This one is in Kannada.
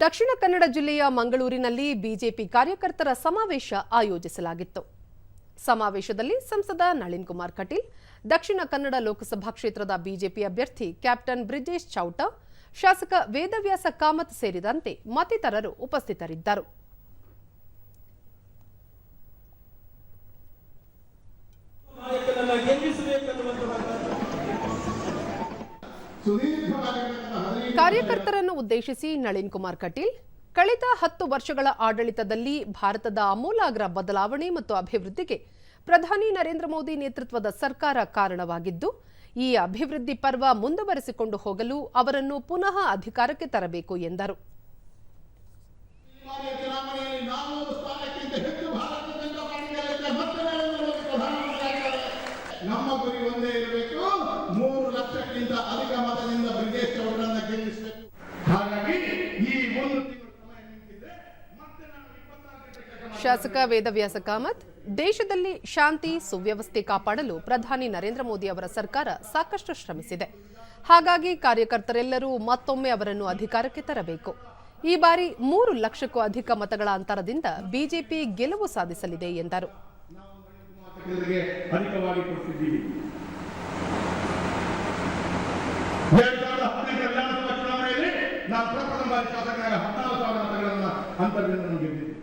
ದಕ್ಷಿಣ ಕನ್ನಡ ಜಿಲ್ಲೆಯ ಮಂಗಳೂರಿನಲ್ಲಿ ಬಿಜೆಪಿ ಕಾರ್ಯಕರ್ತರ ಸಮಾವೇಶ ಆಯೋಜಿಸಲಾಗಿತ್ತು. ಸಮಾವೇಶದಲ್ಲಿ ಸಂಸದ ನಳಿನ್ ಕುಮಾರ್ ಕಟೀಲ್, ದಕ್ಷಿಣ ಕನ್ನಡ ಲೋಕಸಭಾ ಕ್ಷೇತ್ರದ ಬಿಜೆಪಿ ಅಭ್ಯರ್ಥಿ ಕ್ಯಾಪ್ಟನ್ ಬ್ರಿಜೇಶ್ ಚೌಟ, ಶಾಸಕ ವೇದವ್ಯಾಸ ಕಾಮತ್ ಸೇರಿದಂತೆ ಮತ್ತಿತರರು ಉಪಸ್ಥಿತರಿದ್ದರು. ಕಾರ್ಯಕರ್ತರನ್ನು ಉದ್ದೇಶಿಸಿ ನಳಿನ್ ಕುಮಾರ್ ಕಟೀಲ್, ಕಳೆದ ಹತ್ತು ವರ್ಷಗಳ ಆಡಳಿತದಲ್ಲಿ ಭಾರತದ ಅಮೂಲಾಗ್ರ ಬದಲಾವಣೆ ಮತ್ತು ಅಭಿವೃದ್ಧಿಗೆ ಪ್ರಧಾನಿ ನರೇಂದ್ರ ಮೋದಿ ನೇತೃತ್ವದ ಸರ್ಕಾರ ಕಾರಣವಾಗಿದ್ದು, ಈ ಅಭಿವೃದ್ಧಿ ಪರ್ವ ಮುಂದುವರೆಸಿಕೊಂಡು ಹೋಗಲು ಅವರನ್ನು ಪುನಃ ಅಧಿಕಾರಕ್ಕೆ ತರಬೇಕು ಎಂದರು. ನಮ್ಮ ಗುರಿ ಒಂದೇ ಇರಬೇಕು ಮೂರು ಲಕ್ಷಕ್ಕಿಂತ ಅಧಿಕ ಮತದಿಂದ ಬ್ರಿಜೇಶ್ ಅವರನ್ನ ಗೆಲ್ಲಿಸಬೇಕು ಹಾಗಾಗಿ ಈ ಒಂದು ತಿಂಗಳು ಸಮಯ ನಿಂತಿದೆ ಮತ್ತೆ ನಾನು ಇಪ್ಪತ್ತಾರು ಗಂಟೆ ಕೆಲಸ ಶಾಸಕ ವೇದವ್ಯಾಸ ಕಾಮತ್, ದೇಶದಲ್ಲಿ ಶಾಂತಿ, ಸುವ್ಯವಸ್ಥೆ ಕಾಪಾಡಲು ಪ್ರಧಾನಿ ನರೇಂದ್ರ ಮೋದಿ ಅವರ ಸರ್ಕಾರ ಸಾಕಷ್ಟು ಶ್ರಮಿಸಿದೆ. ಹಾಗಾಗಿ ಕಾರ್ಯಕರ್ತರೆಲ್ಲರೂ ಮತ್ತೊಮ್ಮೆ ಅವರನ್ನು ಅಧಿಕಾರಕ್ಕೆ ತರಬೇಕು. ಈ ಬಾರಿ ಮೂರು ಲಕ್ಷಕ್ಕೂ ಅಧಿಕ ಮತಗಳ ಅಂತರದಿಂದ ಬಿಜೆಪಿ ಗೆಲುವು ಸಾಧಿಸಲಿದೆ ಎಂದರು. ನಾವು ಪ್ರಪ್ರಥಮ ಬಾರಿ ಶಾಸಕರಾಗಿ ಹದಿನಾರು ಸಾವಿರ ಮತಗಳನ್ನು ಅಂತರದಿಂದ ಗೆದ್ದಿದ್ದೆ